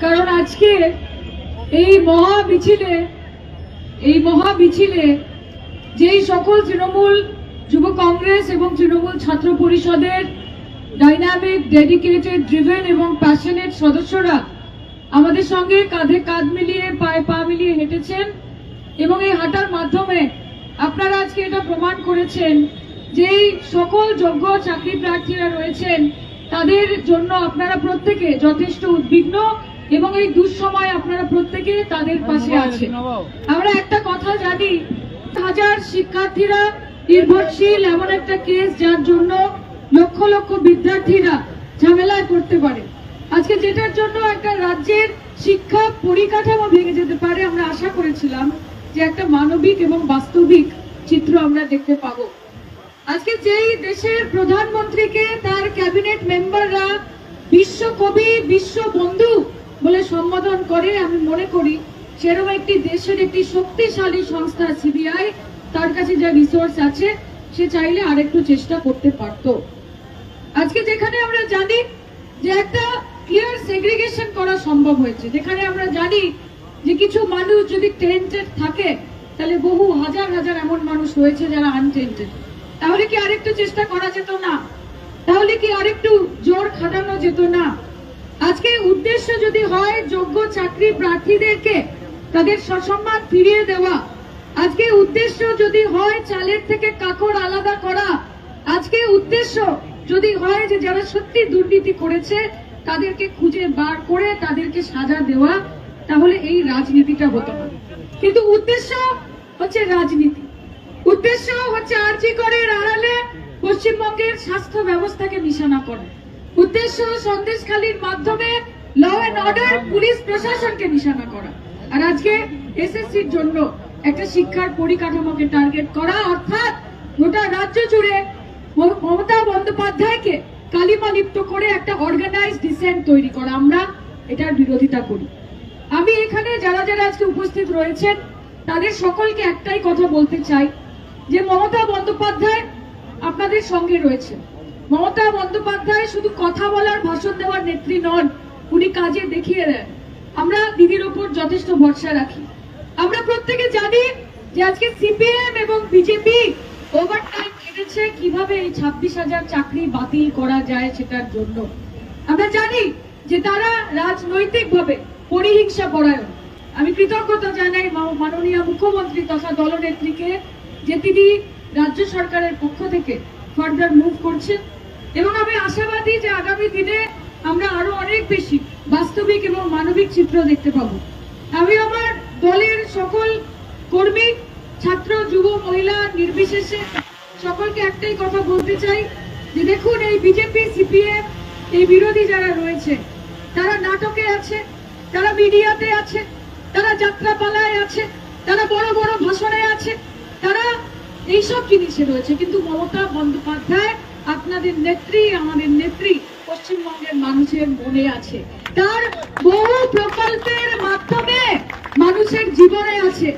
কারণ আজকে এই মহা মিছিলে এই মহা মিছিলে যেই সকল তৃণমূল যুব কংগ্রেস এবং তৃণমূল ছাত্র পরিষদের ডাইনামিক ডেডিকেটেড ড্রিভেন এবং প্যাশনেট সদস্যরা আমাদের সঙ্গে কাঁধে কাঁধ মিলিয়ে, পায়ে পা মিলিয়ে হেঁটেছেন এবং এই হাঁটার মাধ্যমে আপনারা আজকে এটা প্রমাণ করেছেন যে সকল যোগ্য চাকরি প্রার্থীরা রয়েছেন তাদের জন্য আপনারা প্রত্যেকে যথেষ্ট উদ্বিগ্ন এবং এই দুঃসময় আপনারা প্রত্যেকে তাদের পাশে আছেন। আমরা একটা কথা জানি হাজার শিক্ষার্থীরা নির্ভরশীল এমন একটা কেস যার জন্য লক্ষ লক্ষ বিদ্যার্থীরা ঝামেলায় করতে পারে। আজকে যেটার জন্য একটা রাজ্যের শিক্ষা পরিকাঠামো ভেঙে যেতে পারে আমরা আশা করেছিলাম যে একটা মানবিক এবং বাস্তবিক চিত্র আমরা দেখতে পাবো। আজকে যেই দেশের প্রধানমন্ত্রীকে তার ক্যাবিনেট মেম্বাররা বিশ্বকবি বিশ্ব বন্ধু বলে সম্বোধন করে, আমি মনে করি সেরকম একটি দেশের একটি শক্তিশালী সংস্থা সিবিআই তার কাছে যা রিসোর্স আছে, সে চাইলে আরেকটু চেষ্টা করতে পারতো। আজকে যেখানে আমরা জানি যে একটা ক্লিয়ার সেগ্রিগেশন করা সম্ভব হয়েছে, যেখানে আমরা জানি যে কিছু মানুষ যদি টেন্টেড থাকে, তাহলে বহু হাজার হাজার এমন মানুষ রয়েছে যারা আনটেন্টেড তাহলে কি আরেকটু চেষ্টা করা যেত না? তাহলে কি আরেকটু জোর খাটানো যেত না? আজকে উদ্দেশ্য যদি হয় যোগ্য চাকরি প্রার্থীদেরকে তাদের সসম্মান ফিরিয়ে দেওয়া। আজকে উদ্দেশ্য যদি হয় চালের থেকে কাকড় আলাদা করা। আজকে উদ্দেশ্য যদি হয় যে যারা সত্যি দুর্নীতি করেছে, তাদেরকে খুঁজে বার করে তাদেরকে সাজা দেওয়া, তাহলে এই রাজনীতিটা হতো না। কিন্তু উদ্দেশ্য হচ্ছে রাজনীতি। উদ্দেশ্য হচ্ছে আর্জি করে আড়ালে পশ্চিমবঙ্গের স্বাস্থ্য ব্যবস্থাকে নিশানা করে। উদ্দেশ্য সন্দেশখালীর মাধ্যমে ল অ্যান্ড অর্ডার পুলিশ প্রশাসনকে নিশানা করা। আর আজকে এসএসসির জন্য একটা শিক্ষার পরিকাঠামোকে টার্গেট করা, অর্থাৎ গোটা রাজ্য জুড়ে মমতা বন্দ্যোপাধ্যায়কে কালিমা লিপ্ত করে একটা অর্গানাইজ ডিসেন্ট তৈরি করা। আমরা এটার বিরোধিতা করি। আমি এখানে যারা যারা আজকে উপস্থিত রয়েছেন, তাদের সকলকে একটাই কথা বলতে চাই। যে মমতা বন্দ্যোপাধ্যায় আপনাদের সঙ্গে রয়েছে। মমতা বন্দ্যোপাধ্যায় শুধু কথা বলার ভাষণ দেওয়ার নেত্রী নন, উনি কাজে দেখিয়ে দেন। আমরা দিদির ওপর যথেষ্ট ভরসা রাখি। আমরা প্রত্যেকে জানি যে আজকে সিপিএম এবং বিজেপি ওভার টাইম কেটেছে। কীভাবে এই ছাব্বিশ হাজার চাকরি বাতিল করা যায় সেটার জন্য? আমরা জানি যে তারা রাজনৈতিকভাবে পরিহিংসা পরায়ণ। আমি কৃতজ্ঞতা জানাই মাননীয় মুখ্যমন্ত্রী তথা দলনেত্রীকে যে তিনি রাজ্য সরকারের পক্ষ থেকে ফার্দার মুভ করছেন এবং আমি আশাবাদী যে আগামী দিনে আমরা আরও অনেক বেশি বাস্তবিক এবং মানবিক চিত্র দেখতে পাবো। আমি আমার দলের সকল কর্মী, ছাত্র, যুব, মহিলা নির্বিশেষে সকলকে একটাই কথা বলতে চাই যে দেখুন এই বিজেপি সিপিএম এই বিরোধী যারা রয়েছে, তারা নাটকে আছে, তারা মিডিয়াতে আছে, তারা যাত্রাপালায় আছে, তারা বড় বড় ভাষণে আছে তারা এইসব জিনিসে রয়েছে। কিন্তু মমতা বন্দ্যোপাধ্যায় আপনাদের নেত্রী, আমাদের নেত্রী পশ্চিমবঙ্গের মানুষের মনে আছে। তার বহু প্রকল্পের মাধ্যমে মানুষের জীবনে আছে।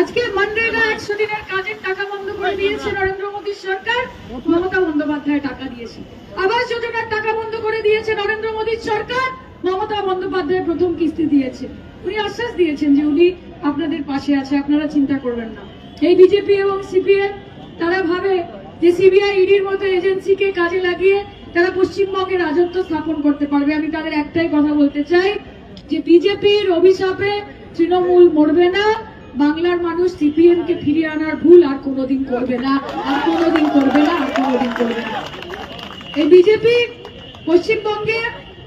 আজকে মনরেগা একশো দিনের কাজের টাকা বন্ধ করে দিয়েছে নরেন্দ্র মোদীর সরকার। মমতা বন্দ্যোপাধ্যায় টাকা দিয়েছে। আবাস যোজনার টাকা বন্ধ করে দিয়েছে নরেন্দ্র মোদীর সরকার। মমতা বন্দ্যোপাধ্যায় প্রথম কিস্তি দিয়েছে। উনি আশ্বাস দিয়েছেন যে উনি আপনাদের পাশে আছে, আপনারা চিন্তা করবেন না। এই বিজেপি এবং সিপিএম, তারা ভাবে যে সিবিআই ইডির মতো এজেন্সিকে কাজে লাগিয়ে তারা পশ্চিমবঙ্গে রাজত্ব স্থাপন করতে পারবে। আমি তাদের একটাই কথা বলতে চাই যে বিজেপির অভিশাপে তৃণমূল মরবে না, বাংলার মানুষ সিপিএম কে ফিরিয়ে আনার ভুল আর কোনোদিন করবে না, আর কোনোদিন করবে না, আর কোনোদিন করবে না। এই বিজেপি পশ্চিমবঙ্গে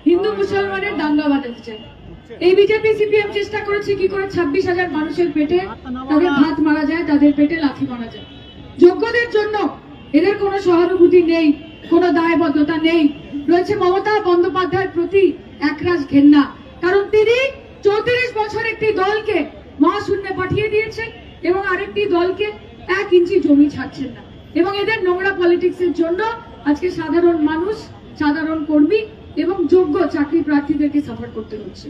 হিন্দু মুসলমানের দাঙ্গা বাঁধাতে চায়। এই বিজেপি সিপিএম চেষ্টা করেছে কি করে ছাব্বিশ হাজার মানুষের পেটে তাদের ভাত মারা যায়, তাদের পেটে লাথি মারা যায়। যোগ্যদের জন্য এদের কোনো সহানুভূতি নেই, কোনো দায়বদ্ধতা নেই। রয়েছে মমতা বন্দ্যোপাধ্যায়ের প্রতি একরাশ ঘেন্না। কারণ তিনি চৌত্রিশ বছর একটি দলকে মহাশূন্যে পাঠিয়ে দিয়েছেন এবং আরেকটি দলকে এক ইঞ্চি জমি ছাড়ছেন না। এবং এদের নোংরা পলিটিক্সের জন্য আজকে সাধারণ মানুষ, সাধারণ কর্মী এবং যোগ্য চাকরি প্রার্থীদেরকে সাফার করতে হচ্ছে।